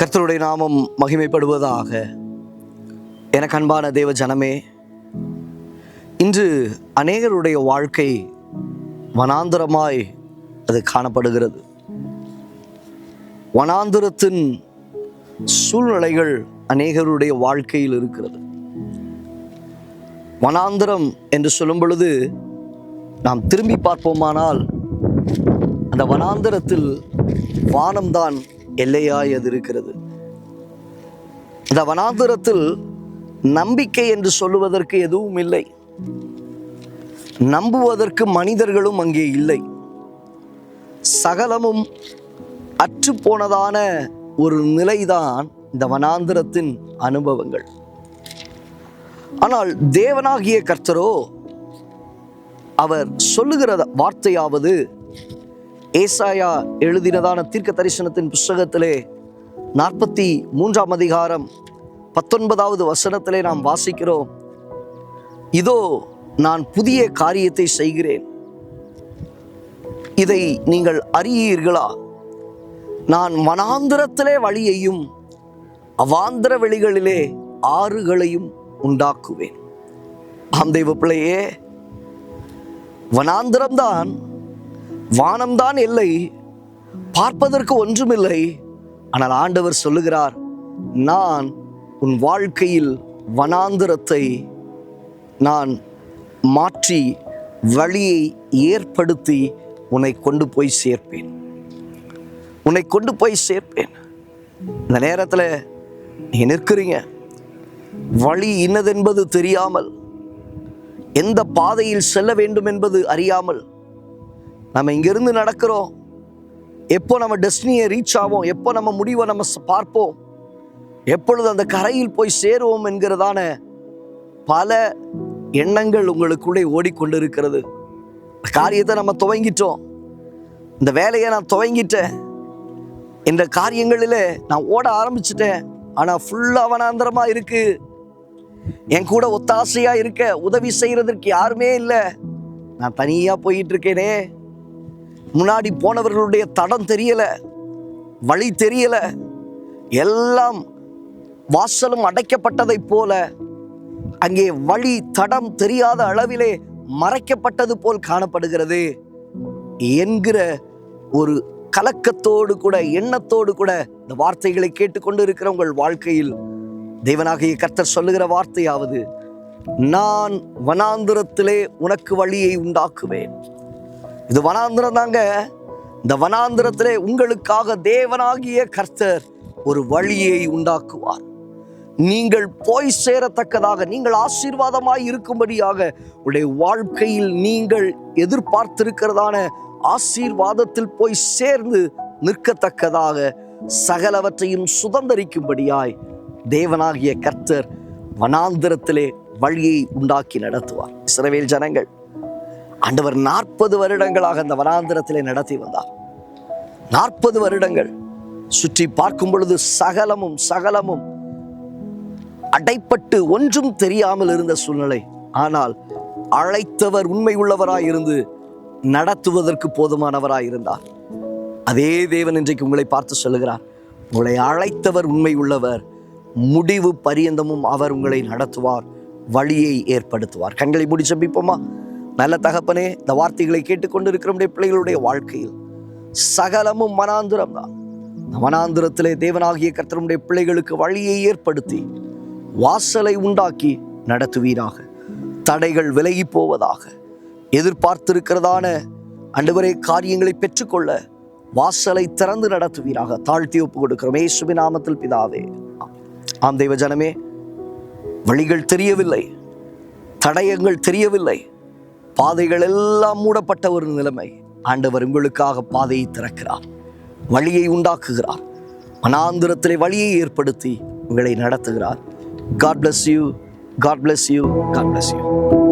கர்த்தருடைய நாமம் மகிமைப்படுவதாக எனக்கு அன்பான தேவ ஜனமே இன்று அநேகருடைய வாழ்க்கை வனாந்தரமாய் அது காணப்படுகிறது. வனாந்திரத்தின் சூழ்நிலைகள் அநேகருடைய வாழ்க்கையில் இருக்கிறது. வனாந்திரம் என்று சொல்லும் பொழுது நாம் திரும்பி பார்ப்போமானால் அந்த வனாந்திரத்தில் வானம்தான் எல்லையாய் அது இருக்கிறது. இந்த வனாந்திரத்தில் நம்பிக்கை என்று சொல்லுவதற்கு எதுவும் இல்லை. நம்புவதற்கு மனிதர்களும் அங்கே இல்லை. சகலமும் அற்றுப்போனதான ஒரு நிலைதான் இந்த வனாந்திரத்தின் அனுபவங்கள். ஆனால் தேவனாகிய கர்த்தரோ அவர் சொல்லுகிற வார்த்தையாவது ஏசாயா எழுதினதான தீர்க்க தரிசனத்தின் புஸ்தகத்திலே நாற்பத்தி மூன்றாம் அதிகாரம் பத்தொன்பதாவது வசனத்திலே நாம் வாசிக்கிறோம். இதோ நான் புதிய காரியத்தை செய்கிறேன். இதை நீங்கள் அறியீர்களா? நான் வனாந்திரத்திலே வழியையும் அவாந்திர வெளிகளிலே ஆறுகளையும் உண்டாக்குவேன். ஆம் தெய்வ பிள்ளையே வனாந்திரம்தான் வானம்தான் இல்லை பார்ப்பதற்கு ஒன்றுமில்லை. ஆனால் ஆண்டவர் சொல்லுகிறார் நான் உன் வாழ்க்கையில் வனாந்திரத்தை நான் மாற்றி வழியை ஏற்படுத்தி உன்னை கொண்டு போய் சேர்ப்பேன். உன்னை கொண்டு போய் சேர்ப்பேன். இந்த நேரத்தில் நீ நிற்கிறீங்க. வழி இன்னதென்பது தெரியாமல் எந்த பாதையில் செல்ல வேண்டும் என்பது அறியாமல் நம்ம இங்கிருந்து நடக்கிறோம். எப்போ நம்ம டெஸ்டினியை ரீச் ஆவோம் எப்போ நம்ம முடிவை நம்ம பார்ப்போம் எப்பொழுது அந்த கரையில் போய் சேருவோம் என்கிறதான பல எண்ணங்கள் உங்களுக்குள்ளே ஓடிக்கொண்டிருக்கிறது. இருக்கிறது காரியத்தை நம்ம துவங்கிட்டோம். இந்த வேலையை நான் துவங்கிட்டேன். இந்த காரியங்களில் நான் ஓட ஆரம்பிச்சிட்டேன். ஆனால் ஃபுல்லாக வனாந்தரமா இருக்குது என் கூட ஒத்தாசையாக இருக்க உதவி செய்கிறதற்கு யாருமே இல்லை. நான் தனியாக போயிட்டு இருக்கேனே. முன்னாடி போனவர்களுடைய தடம் தெரியலை வழி தெரியலை. எல்லாம் வாசலும் அடைக்கப்பட்டதைப் போல அங்கே வழி தடம் தெரியாத அளவிலே மறைக்கப்பட்டது போல் காணப்படுகிறது என்கிற ஒரு கலக்கத்தோடு கூட எண்ணத்தோடு கூட இந்த வார்த்தைகளை கேட்டுக்கொண்டு இருக்கிற உங்கள் வாழ்க்கையில் தேவனாகிய கர்த்தர் சொல்லுகிற வார்த்தையாவது நான் வனாந்திரத்திலே உனக்கு வழியை உண்டாக்குவேன். இது வனாந்திரம் தாங்க. இந்த வனாந்திரத்திலே உங்களுக்காக தேவனாகிய கர்த்தர் ஒரு வழியை உண்டாக்குவார். நீங்கள் போய் சேரத்தக்கதாக நீங்கள் ஆசீர்வாதமாய் இருக்கும்படியாக உடைய வாழ்க்கையில் நீங்கள் எதிர்பார்த்திருக்கிறதான ஆசீர்வாதத்தில் போய் சேர்ந்து நிற்கத்தக்கதாக சகலவற்றையும் சுதந்தரிக்கும்படியாய் தேவனாகிய கர்த்தர் வனாந்திரத்திலே வழியை உண்டாக்கி நடத்துவார். இஸ்ரவேல் ஜனங்கள் ஆண்டவர் நாற்பது வருடங்களாக அந்த வனாந்திரத்திலே நடத்தி வந்தார். நாற்பது வருடங்கள் சுற்றி பார்க்கும் பொழுது சகலமும் சகலமும் அடைப்பட்டு ஒன்றும் தெரியாமல் இருந்த சூழ்நிலை. ஆனால் அழைத்தவர் உண்மை உள்ளவராய் இருந்து நடத்துவதற்கு போதுமானவராய் இருந்தார். அதே தேவன் இன்றைக்கு உங்களை பார்த்து சொல்லுகிறார் உங்களை அழைத்தவர் உண்மை உள்ளவர் முடிவு பரியந்தமும் அவர் உங்களை நடத்துவார் வழியை ஏற்படுத்துவார். கண்களை முடி ஜெபிப்போமா? நல்ல தகப்பனே இந்த வார்த்தைகளை கேட்டுக்கொண்டிருக்கிற நம்முடைய பிள்ளைகளுடைய வாழ்க்கையில் சகலமும் மனாந்திரம் தான். இந்த மனாந்திரத்திலே தேவனாகிய கர்த்தருடைய பிள்ளைகளுக்கு வழியை ஏற்படுத்தி வாசலை உண்டாக்கி நடத்துவீராக. தடைகள் விலகி போவதாக எதிர்பார்த்திருக்கிறதான அன்றுவரே காரியங்களை பெற்றுக்கொள்ள வாசலை திறந்து நடத்துவீராக. தாழ்த்தி ஒப்பு கொடுக்கிறோம். இயேசுவி நாமத்தில் பிதாவே. ஆம் தெய்வ ஜனமே வழிகள் தெரியவில்லை தடயங்கள் தெரியவில்லை. பாதைகள் எல்லாம் மூடப்பட்ட ஒரு நிலைமை. ஆண்டவர் உங்களுக்காக பாதையை திறக்கிறார். வழியை உண்டாக்குகிறார். மனாந்திரத்திலே வழியை ஏற்படுத்தி உங்களை நடத்துகிறார். God bless you God bless you God bless you